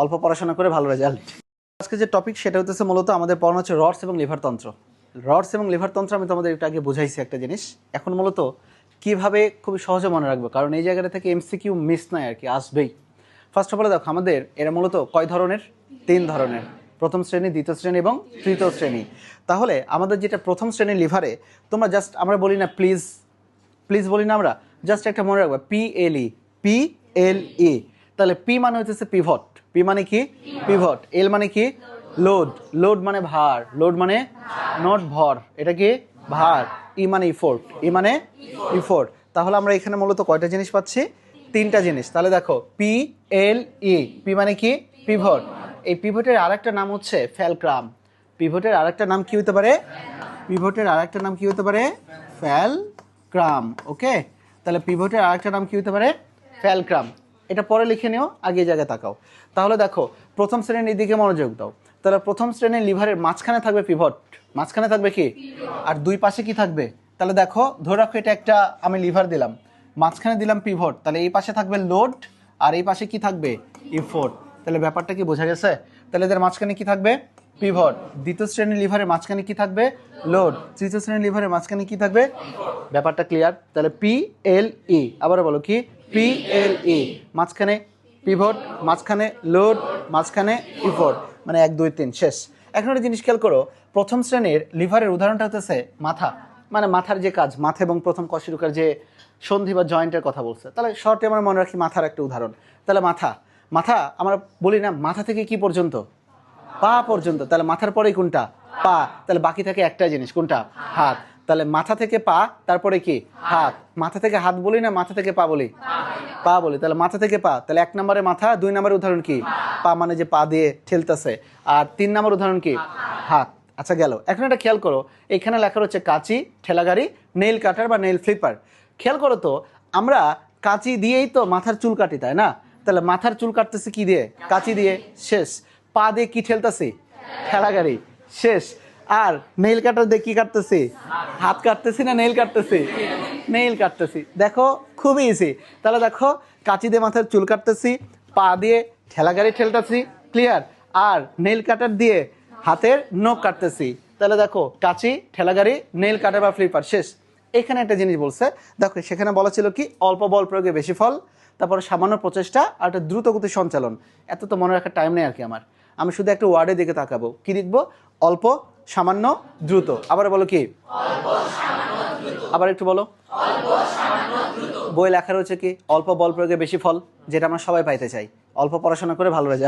অল্প পড়াশোনা করে ভালো রেজাল্ট আজকে যে টপিক সেটা হচ্ছে মূলত আমাদের পড়ানো হচ্ছে রডস এবং লিভারতন্ত্র রডস এবং লিভারতন্ত্র আমি তোমাদের একটু আগে বুঝাইছি একটা জিনিস। এখন মূলত কীভাবে খুবই সহজে মনে রাখব, কারণ এই জায়গাটা থেকে এমসিকিউ মিস নাই আর কি, আসবেই। ফার্স্ট অফ অল দেখো, আমাদের এরা মূলত কয় ধরনের? তিন ধরনের। প্রথম শ্রেণি, দ্বিতীয় শ্রেণি এবং তৃতীয় শ্রেণি। তাহলে আমাদের যেটা প্রথম শ্রেণির লিভারে, তোমরা জাস্ট আমরা বলি না প্লিজ প্লিজ বলি না আমরা জাস্ট একটা মনে রাখবা P L E P L ই তাহলে পি মানে হচ্ছে পিভট পি মানে কি? পিভট। এল মানে কি? লোড। লোড মানে ভার। লোড মানে নট ভর। এটা কি? ভার। ই মানে ইফোর্ট ই মানে ইফোর্ট তাহলে আমরা এখানে মূলত কয়টা জিনিস পাচ্ছি? তিনটা জিনিস। তাহলে দেখো পি এল ই। পি মানে কি? পিভট। এই পিভটের আরেকটা নাম হচ্ছে ফ্যালক্রাম। পিভটের আরেকটা নাম কি হতে পারে? পিভটের আরেকটা নাম কি হতে পারে? ফ্যালক্রাম। ওকে? তাহলে পিভটের আরেকটা নাম কি হতে পারে? ফ্যালক্রাম। এটা পরে লিখে নিও আগে জায়গায় তাকাও। তাহলে দেখো, প্রথম শ্রেণির দিকে মনোযোগ দাও। তাহলে প্রথম শ্রেণির লিভারের মাঝখানে থাকবে পিভট মাঝখানে থাকবে কি? আর দুই পাশে কি থাকবে? তাহলে দেখো, ধরে রাখো এটা একটা আমি লিভার দিলাম। মাঝখানে দিলাম পিভট তাহলে এই পাশে থাকবে লোড আর এই পাশে কি থাকবে? ইফোর্ট তাহলে ব্যাপারটা কি বোঝা গেছে? তাহলে এদের মাঝখানে কি থাকবে? পিভট দ্বিতীয় শ্রেণির লিভারের মাঝখানে কি থাকবে? লোড তৃতীয় শ্রেণির লিভারের মাঝখানে কি থাকবে? ব্যাপারটা ক্লিয়ার তাহলে পি এল ই আবার বলো কি? পি এল ই মাঝখানে পিভট মাঝখানে লোড মাঝখানে ইফোর্ট মানে এক, দুই, তিন, শেষ। এখন একটা জিনিস খেয়াল করো, প্রথম শ্রেণির লিভারের উদাহরণটা হতেছে মাথা। মানে মাথার যে কাজ, মাথা এবং প্রথম কশিরুকার যে সন্ধি বা জয়েন্টের কথা বলছে। তাহলে শর্টে আমরা মনে রাখি মাথার একটা উদাহরণ। তাহলে মাথা। মাথা, আমরা বলি না, মাথা থেকে কি পর্যন্ত? পা পর্যন্ত। তাহলে মাথার পরেই কোনটা? পা। তাহলে বাকি থাকে একটা জিনিস, কোনটা? হাত। তাহলে মাথা থেকে পা তারপরে কি? হাত। মাথা থেকে হাত বলি না মাথা থেকে পা বলি? পা বলি তাহলে মাথা থেকে পা। তাহলে এক নম্বরে মাথা দুই নম্বরের উদাহরণ কি? পা। মানে যে পা দিয়ে ঠেলতেছে। আর তিন নম্বর উদাহরণ কি? হাত। আচ্ছা গেল। এখন একটা খেয়াল করো। এখানে লেখা হচ্ছে কাঁচি ঠেলাগাড়ি নেইল কাটার বা নেইল ফ্লিপার। খেয়াল করো তো আমরা কাঁচি দিয়েই তো মাথার চুল কাটি তাই না? তাহলে মাথার চুল কাটতেছি কি দিয়ে? কাঁচি দিয়ে। শেষ। পা দিয়ে কি ঠেলতেছি? ঠেলাগাড়ি। শেষ। আর নেইল কাটার দিয়ে কি কাটতেছি? হাত কাটতেছি না নেইল কাটতেছি? নেইল কাটতেছি। দেখো খুবই ইজি তাহলে দেখো, কাঁচি দিয়ে মাথার চুল কাটতেছি, পা দিয়ে ঠেলাগাড়ি ঠেলতেছি ক্লিয়ার আর নেইল কাটার দিয়ে হাতের নখ কাটতেছি। তাহলে দেখো, কাঁচি, ঠেলাগাড়ি নেইল কাটার বা ফ্লিপার শেষ। এখানে একটা জিনিস বলছে, দেখো, সেখানে বলা ছিল কি, অল্প বল প্রয়োগে বেশি ফল, তারপরে সামান্য প্রচেষ্টা আর একটা দ্রুতগতি সঞ্চালন। এত তো মনে রাখার টাইম নেই আর কি আমার। আমি শুধু একটা ওয়ার্ডের দিকে তাকাবো। কি লিখব? অল্প সামান্য দ্রুত। আবার বলো কি? আবার একটু বলো। বই লেখা রয়েছে কি? অল্প বল প্রয়োগে বেশি ফল, যেটা আমরা সবাই পাইতে চাই। অল্প পড়াশোনা করে ভালো রেজাল্ট